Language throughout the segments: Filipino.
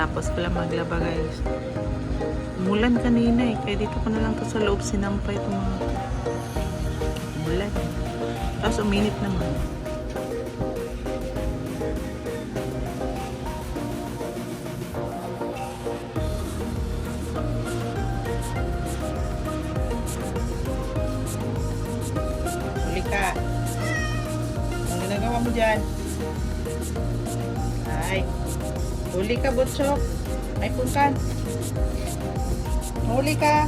Ko lang maglaba guys. Mulan kanina eh. Kaya dito ko na lang to sa loob sinampay itong mga mulan. Tapos uminit naman. Ka. Ang ginagawa mo dyan? Ay. Huli ka, Butchok. Ay, punkan. Huli ka.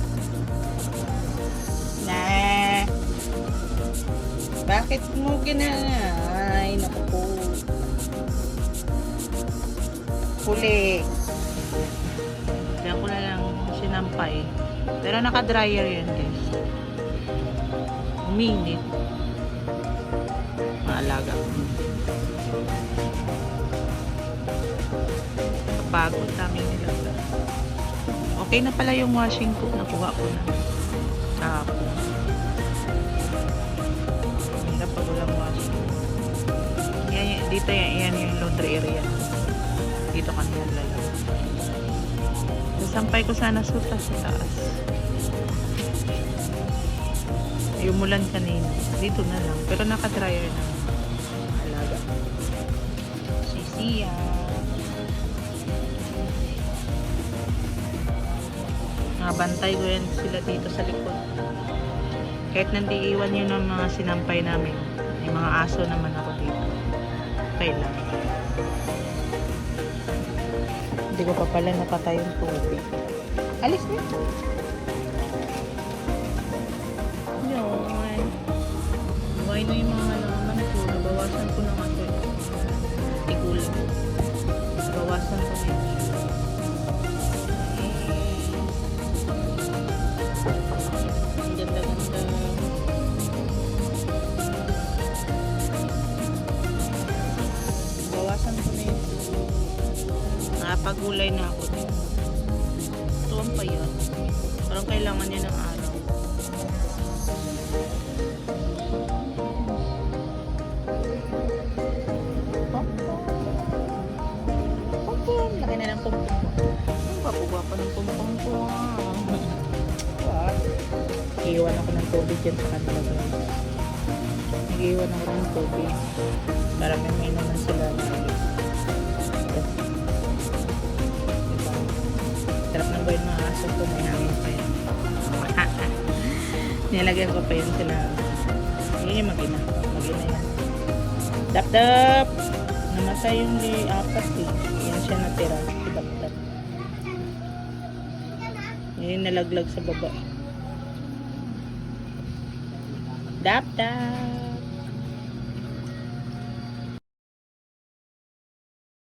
Na. Bakit mo gina... Ay, naku po. Huli. Diyan ko na lang sinampay. Pero naka-dryer yan, guys. Uminit. Maalaga ko. Kapagod namin nilagay. Okay na pala yung washing ko. Nakuha ko na. Kahapon. Hirap pag walang washing. Yan, dito yan, yan yung laundry area. Dito kami naglalagay. Sasampay ko sana suta sa taas. Yung mulan kanina. Dito na lang. Pero naka-dryer na. Alaga. Sisiya. Nabantay ko yan sila dito sa likod. Kahit nandi iwan yun ng mga sinampay namin. May mga aso naman ako dito. Okay lang. Hindi ko pa pala napatay yung tubig. Alis na. Yun. Buhay na yung mga halaman ko. Nabawasan ko na nga ito. Tigulan. Nabawasan ko na yun. Nakapagulay na ako dito. Tuwang pa yun. Parang kailangan niya ng araw. Pompom! Laki na ng pompom ko. Ang gwapo-gwapo ng pompom ko. ah. Iiwan ako ng tubig dyan sa kanila. Nag-iwan ako ng tubig. Para may may naman sila. May hangin pa yan. Nilagyan ko pa yun sila. Yun yung magina. Magina yan. Dap-dap! Namatay yung li apat eh. Yan siya natira. Si Dap-dap. Yun yung nalaglag sa baba. Dap-dap!